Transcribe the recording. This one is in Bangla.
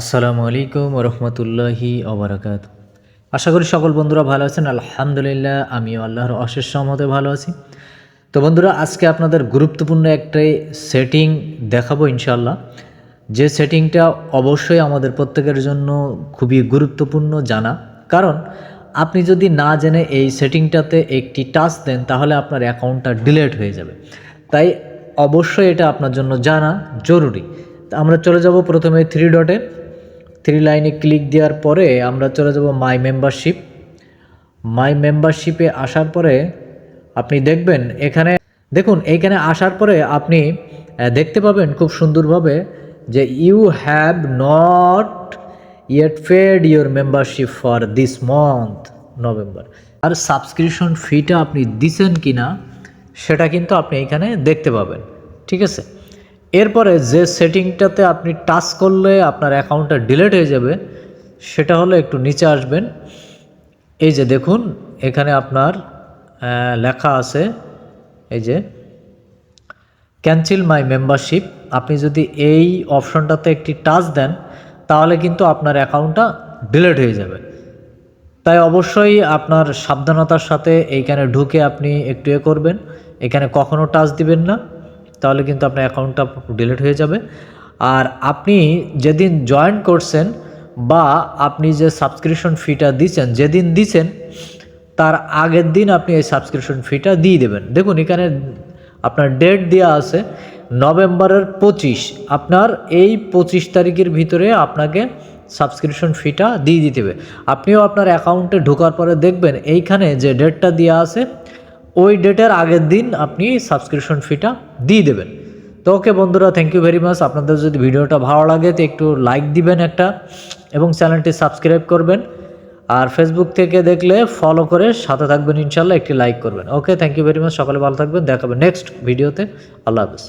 আসসালামু আলাইকুম রহমতুল্লাহি অবরাকাত আশা করি সকল বন্ধুরা ভালো আছেন, আলহামদুলিল্লাহ, আমিও আল্লাহর অশেষ সহমতে ভালো আছি। তো বন্ধুরা, আজকে আপনাদের গুরুত্বপূর্ণ একটাই সেটিং দেখাবো ইনশাল্লাহ যে সেটিংটা অবশ্যই আমাদের প্রত্যেকের জন্য খুবই গুরুত্বপূর্ণ জানা। কারণ আপনি যদি না জেনে এই সেটিংটাতে একটি টাচ দেন, তাহলে আপনার অ্যাকাউন্টটা ডিলেট হয়ে যাবে। তাই অবশ্যই এটা আপনার জন্য জানা জরুরি। আমরা চলে যাব প্রথমে থ্রি ডটে থ্রি লাইনে ক্লিক দেওয়ার পরে আমরা চলে যাব মাই মেম্বারশিপ মাই মেম্বারশিপে আসার পরে আপনি দেখবেন এখানে, দেখুন, এইখানে আসার পরে আপনি দেখতে পাবেন খুব সুন্দরভাবে যে you have not yet paid your membership for this month November R subscription ফিটা আপনি দিছেন কি না সেটা কিন্তু আপনি এখানে দেখতে পাবেন, ঠিক আছে? এরপরে যে সেটিংটাতে আপনি টাচ করলে আপনার অ্যাকাউন্টটা ডিলেট হয়ে যাবে, সেটা হলো একটু নিচে আসবেন। এই যে দেখুন, এখানে আপনার লেখা আছে, এই যে, ক্যান্সেল মাই মেম্বারশিপ। আপনি যদি এই অপশনটাতে একটি টাচ দেন, তাহলে কিন্তু আপনার অ্যাকাউন্টটা ডিলেট হয়ে যাবে। তাই অবশ্যই আপনার সাবধানতার সাথে এইখানে ঢুকে আপনি একটু এ করবেন। এখানে কখনো টাচ দিবেন না। তাহলে কিন্তু আপনার অ্যাকাউন্টটা ডিলিট হয়ে যাবে। আর আপনি যেদিন জয়েন করছেন বা আপনি যে সাবস্ক্রিপশন ফিটা দিচ্ছেন, যেদিন দিচ্ছেন, তার আগের দিন আপনি এই সাবস্ক্রিপশন ফিটা দিয়ে দেবেন। দেখুন, এখানে আপনার ডেট দেওয়া আছে নভেম্বরের পঁচিশ। আপনার এই পঁচিশ তারিখের ভিতরে আপনাকে সাবস্ক্রিপশন ফিটা দিয়ে দিতে হবে। আপনিও আপনার অ্যাকাউন্টে ঢোকার পরে দেখবেন, এইখানে যে ডেটটা দেওয়া আছে ওই ডেটের আগের দিন আপনি সাবস্ক্রিপশন ফিটা দিয়ে দেবেন। তো ওকে বন্ধুরা থ্যাংক ইউ ভেরি মাচ আপনাদের যদি ভিডিওটা ভালো লাগে, তো একটু লাইক দিবেন একটা এবং চ্যানেলটি সাবস্ক্রাইব করবেন। আর ফেসবুক থেকে দেখলে ফলো করে সাথে থাকবেন, ইনশাল্লাহ একটি লাইক করবেন। Okay thank you very much সকালে ভালো থাকবেন। দেখাবেন নেক্সট ভিডিওতে আল্লাহ হাফেজ।